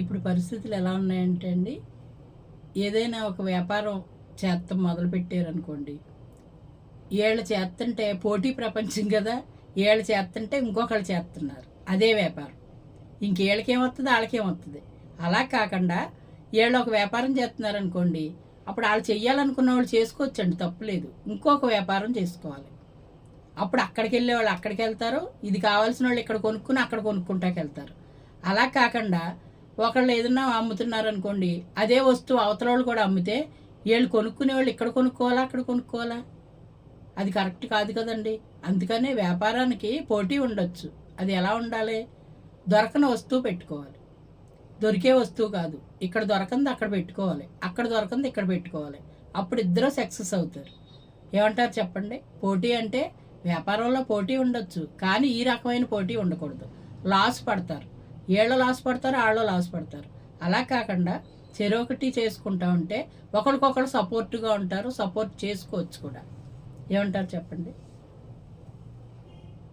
ఇప్పుడు పరిస్థితులు ఎలా ఉన్నాయంటే అండి ఏదైనా ఒక వ్యాపారం చేస్తాం మొదలుపెట్టారనుకోండి ఏళ్ళు చేస్తుంటే పోటీ ప్రపంచం కదా ఏళ్ళు చేస్తుంటే ఇంకొకళ్ళు చేస్తున్నారు అదే వ్యాపారం. ఇంకేళ్ళకేమొస్తుంది వాళ్ళకేమొస్తుంది అలా కాకుండా ఏళ్ళు ఒక వ్యాపారం చేస్తున్నారు అనుకోండి అప్పుడు వాళ్ళు చెయ్యాలనుకున్న వాళ్ళు చేసుకోవచ్చండి తప్పులేదు. ఇంకొక వ్యాపారం చేసుకోవాలి. అప్పుడు అక్కడికి వెళ్ళే వాళ్ళు అక్కడికి వెళ్తారు ఇది కావాల్సిన వాళ్ళు ఇక్కడ కొనుక్కుని అక్కడ కొనుక్కుంటాకి వెళ్తారు అలా కాకుండా ఒకళ్ళు ఏదన్నా అమ్ముతున్నారు అనుకోండి అదే వస్తువు అవతల వాళ్ళు కూడా అమ్మితే వీళ్ళు కొనుక్కునే వాళ్ళు ఇక్కడ కొనుక్కోవాలా అక్కడ కొనుక్కోవాలా? అది కరెక్ట్ కాదు కదండి. అందుకనే వ్యాపారానికి పోటీ ఉండొచ్చు. అది ఎలా ఉండాలి? దొరకని వస్తువు పెట్టుకోవాలి. దొరికే వస్తువు కాదు. ఇక్కడ దొరకంది అక్కడ పెట్టుకోవాలి. అక్కడ దొరకంది ఇక్కడ పెట్టుకోవాలి. అప్పుడు ఇద్దరు సక్సెస్ అవుతారు. ఏమంటారు చెప్పండి? పోటీ అంటే వ్యాపారంలో పోటీ ఉండొచ్చు కానీ ఈ రకమైన పోటీ ఉండకూడదు. లాస్ పడతారు. వీళ్ళు లాస్ పడతారు ఆళ్ళు లాస్ పడతారు అలా కాకుండా చెరొకటి చేసుకుంటా ఉంటే ఒకరికొకరు సపోర్ట్గా ఉంటారు సపోర్ట్ చేసుకోవచ్చు కూడా. ఏమంటారు చెప్పండి?